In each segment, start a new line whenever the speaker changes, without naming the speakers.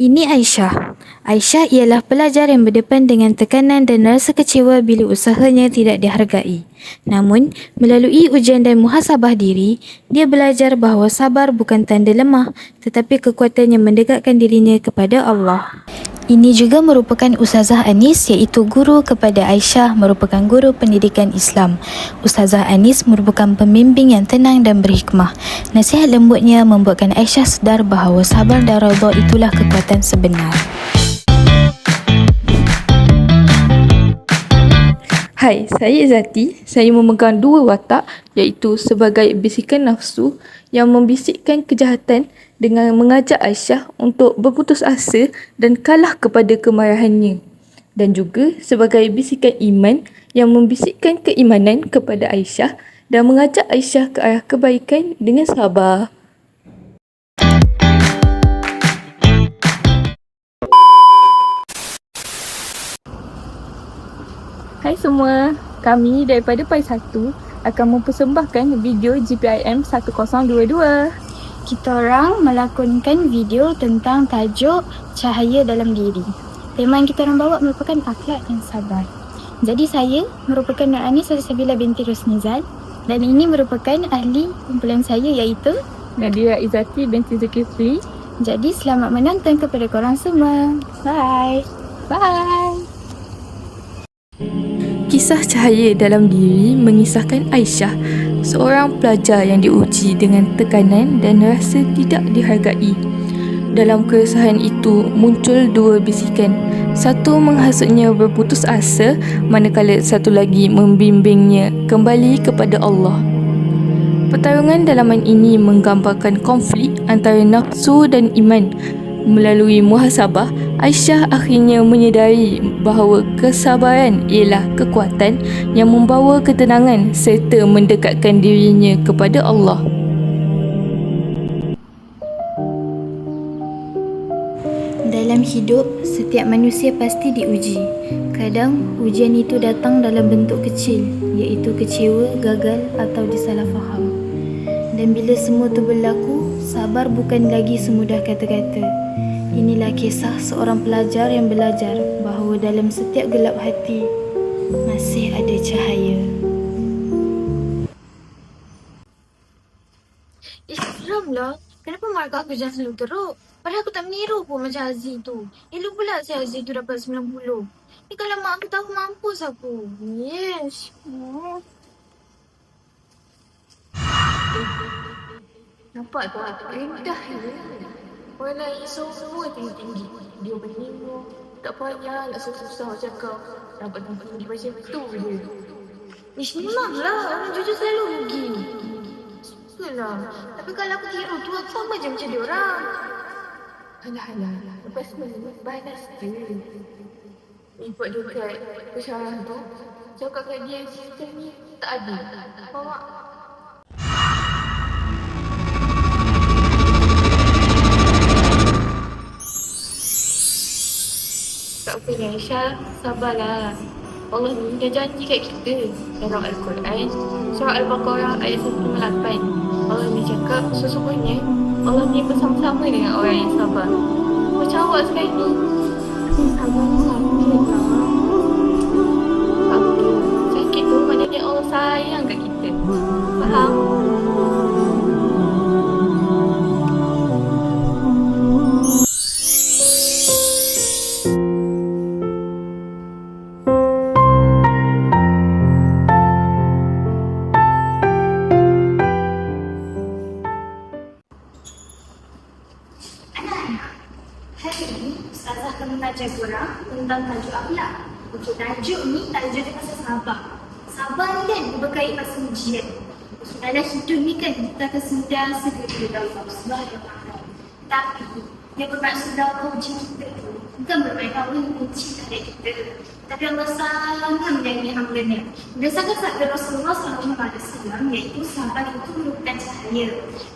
Ini Aisyah. Aisyah ialah pelajar yang berdepan dengan tekanan dan rasa kecewa bila usahanya tidak dihargai. Namun, melalui ujian dan muhasabah diri, dia belajar bahawa sabar bukan tanda lemah tetapi kekuatan yang mendekatkan dirinya kepada Allah. Ini juga merupakan Ustazah Anis iaitu guru kepada Aisyah merupakan guru pendidikan Islam. Ustazah Anis merupakan pembimbing yang tenang dan berhikmah. Nasihat lembutnya membuatkan Aisyah sedar bahawa sabar dan redha itulah kekuatan sebenar.
Hai, saya Izzati. Saya memegang dua watak iaitu sebagai bisikan nafsu yang membisikkan kejahatan dengan mengajak Aisyah untuk berputus asa dan kalah kepada kemarahannya. Dan juga sebagai bisikan iman yang membisikkan keimanan kepada Aisyah dan mengajak Aisyah ke arah kebaikan dengan sabar. Hai semua, kami daripada PAI 1 akan mempersembahkan video GPIM 1022.
Kita orang melakonkan video tentang tajuk cahaya dalam diri. Tema yang kita orang bawa merupakan akhlak dan sabar. Jadi saya merupakan Nur Anis Sabila binti Rosnizal dan ini merupakan ahli kumpulan saya iaitu
Nadia Izzati binti Zulkifli.
jadi selamat menonton kepada korang semua. Bye.
Bye. Kisah cahaya dalam diri mengisahkan Aisyah, seorang pelajar yang diuji dengan tekanan dan rasa tidak dihargai. Dalam keresahan itu muncul dua bisikan. Satu menghasutnya berputus asa, manakala satu lagi membimbingnya kembali kepada Allah. Pertarungan dalaman ini menggambarkan konflik antara nafsu dan iman. Melalui muhasabah, Aisyah akhirnya menyedari bahawa kesabaran ialah kekuatan yang membawa ketenangan serta mendekatkan dirinya kepada Allah.
Dalam hidup, setiap manusia pasti diuji. Kadang ujian itu datang dalam bentuk kecil, iaitu kecewa, gagal atau disalah faham. Dan bila semua itu berlaku, sabar bukan lagi semudah kata-kata. Inilah kisah seorang pelajar yang belajar bahawa dalam setiap gelap hati masih ada cahaya.
Eh, seram lah. Kenapa markah aku jangan selalu teruk? Padahal aku tak meniru pun macam Aziz tu. Elok pula si Aziz tu dapat 90. Ni kalau mak aku tahu mampus aku. Yes. Nampak tak? Rendah je. Orang lain semua tinggi-tinggi. Dia berlima. Tak payah nak susah-susah macam kau. Dapat tinggi macam tu je. Ish, memang lah. Orang jujur selalu rugi. Itulah. Tapi kalau aku tiru tu, aku sama je macam dia orang. Alah, alah. Lepas mana, banas je. Import dekat pesyarah tu. Cakap kat dia, sistem ni tak ada. Bawa. Aisyah, sabarlah. Allah ni dah janji kat kita. Dalam Al-Quran Surah Al-Baqarah ayat 158 Allah ni cakap sesungguhnya Allah ni bersama-sama dengan orang yang sabar. Macam awak sekarang ni. Sabar sakit Sakit Sakit tu maknanya Allah sayang kat kita
tajuk ni tajuk dia pasal sabar. Sabar ni kan berkait pasal ujian. Dalam hidup ni kan kita akan sentiasa kepada Allah Subhanahu Wa Taala. Tapi yang bermaksud dalam ujian kita tu bukan bermain Allah yang uji terhadap kita. Tapi Allah sangat menyayangi hamba-Nya. Berdasarkan sabda Rasulullah SAW iaitu sabar itu merupakan cahaya.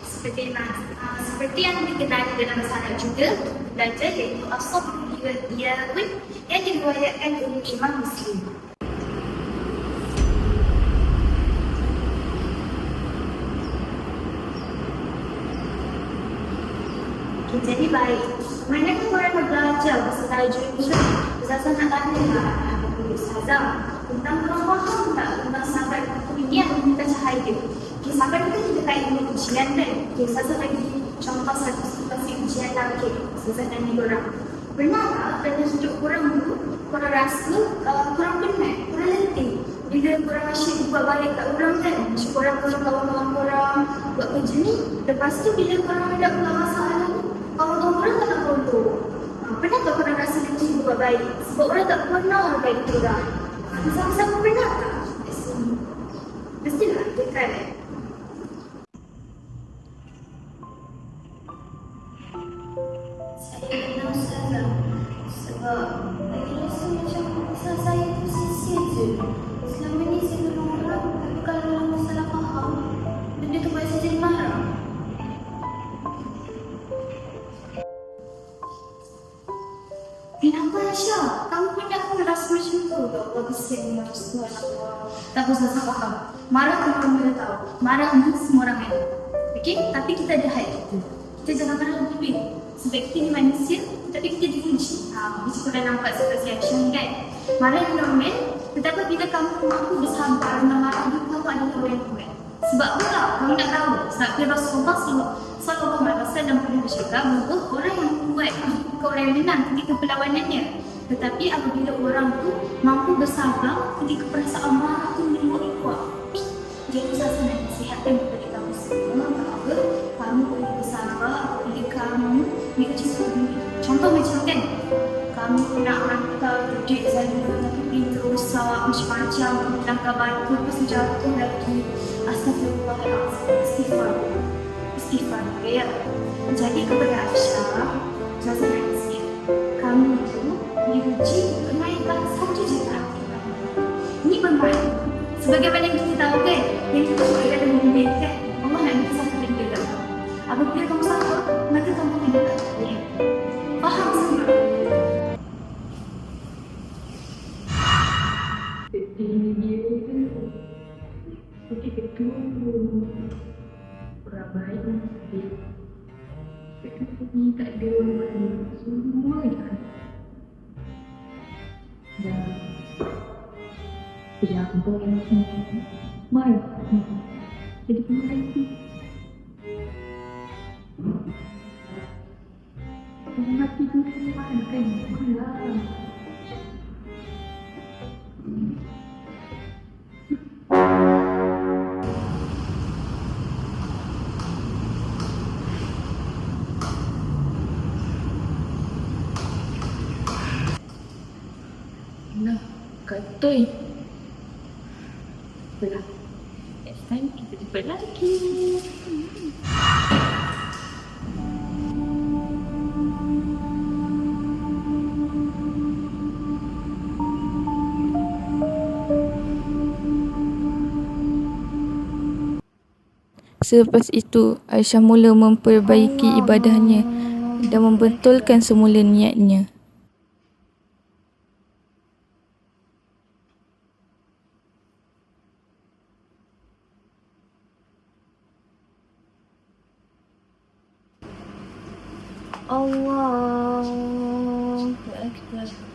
Seperti mana? Uh, seperti yang dikenali dalam Arab juga belajar iaitu asab iyawin yang diriwayatkan oleh Imam Muslim. Okay, jadi baik. Mana korang nak belajar ni kan? Ustazah nak tanya lah kepada Ustazah tentang faham tak tentang sahabat ini yang kita cahaya. Okay, sahabat itu kita kait dengan ujian kan? Okay, Ustazah bagi contoh satu situasi ujian lah. Okay, Ustazah tanya korang. Pernah tak dalam hidup korang dulu, korang rasa uh, korang penat, korang letih. Bila korang asyik buat balik kat orang kan Macam korang dengan kawan-kawan korang buat kerja ni Lepas tu bila korang ada pula masalah Kawan-kawan korang tak nak tolong ha, Pernah tak korang rasa letih buat baik? Sebab orang tak pernah baik korang. Sama-sama pernah tak? Mestilah dekat eh recebo uma pessoa, tak bisa sama kamu. Marah kamu kamu dah tahu. Marah kamu semua orang lain. Okay? Tapi kita ada hal itu. Kita jangan pernah lebih. Sebab kita ni manusia, tapi kita dikunci. Ha, macam kita nampak seperti action kan? Marah yang normal, tetapi bila kamu mampu bersabar dengan marah itu, kamu adalah orang yang kuat. Sebab apa Kamu tak tahu. Sebab dia Rasulullah SAW, Sallallahu Alaihi Wasallam pernah bercakap, bahawa orang yang kuat, bukan orang yang menang, kita perlawanannya. Tetapi apabila orang tu mampu bersabar ketika perasaan marah tu menyebut kuat. Jadi saya nak nasihatkan kepada kamu semua bahawa kamu boleh bersabar apabila kamu menguji sesuatu benda. Contoh macam kan, kamu nak hantar duit saya tapi pintu rosak macam-macam, batu, lepas tu jatuh lagi. Astagfirullahaladzim, istighfar istighfar ya. Jadi kepada Aisyah, saya untuk naikkan satu juta. Ini bermakna. Sebagaimana yang kita tahu kan, yang kita dunia kan, Allah nak minta satu benda dalam kamu. Apabila kamu sabar, maka kamu dia. Faham semua?
Baik nasib Ketua ni tak ada orang Semua jahat Dan Yang boleh Marah Jadi pemarah itu Orang mati tu marah kan Marah Apalah. Next time kita jumpa lagi.
Selepas itu, Aisyah mula memperbaiki ibadahnya dan membentulkan semula niatnya.
Allah Akbar.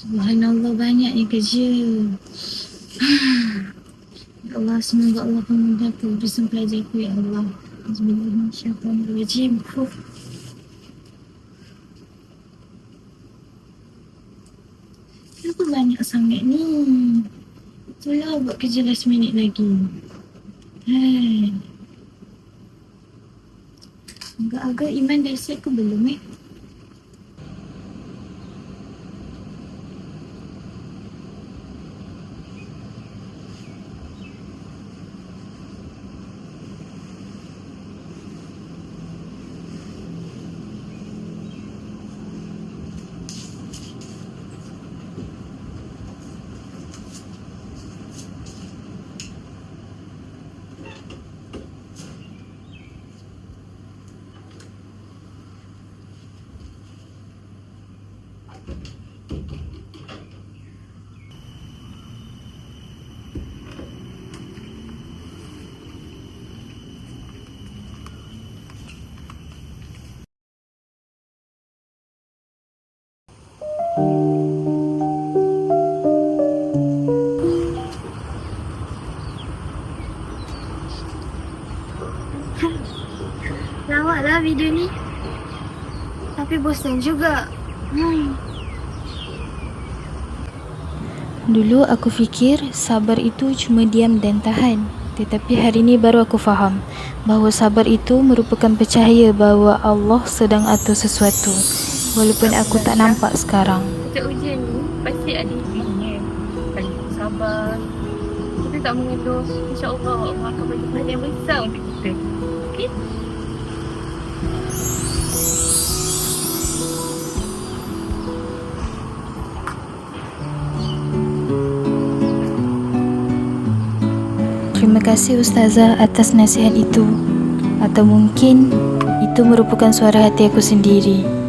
Subhanallah banyaknya kerja. Ya Allah, semoga Allah memudahkan urusan pelajarku ya Allah. Bismillahirrahmanirrahim. Fuh. Kenapa banyak sangat ni? Itulah buat kerja last minute lagi. Hai. Agak-agak Iman dah siap ke belum eh? Lawak lah video ni. Tapi bosan juga. Hmm.
Dulu aku fikir sabar itu cuma diam dan tahan. Tetapi hari ini baru aku faham bahawa sabar itu merupakan percaya bahawa Allah sedang atur sesuatu walaupun aku tak nampak sekarang.
Setiap ujian ni pasti ada hikmahnya. Kalau kita sabar, kita tak mengeluh, insya-Allah Allah akan bagi pahala yang besar untuk kita. Okey?
Terima kasih Ustazah atas nasihat itu. Atau mungkin itu merupakan suara hati aku sendiri.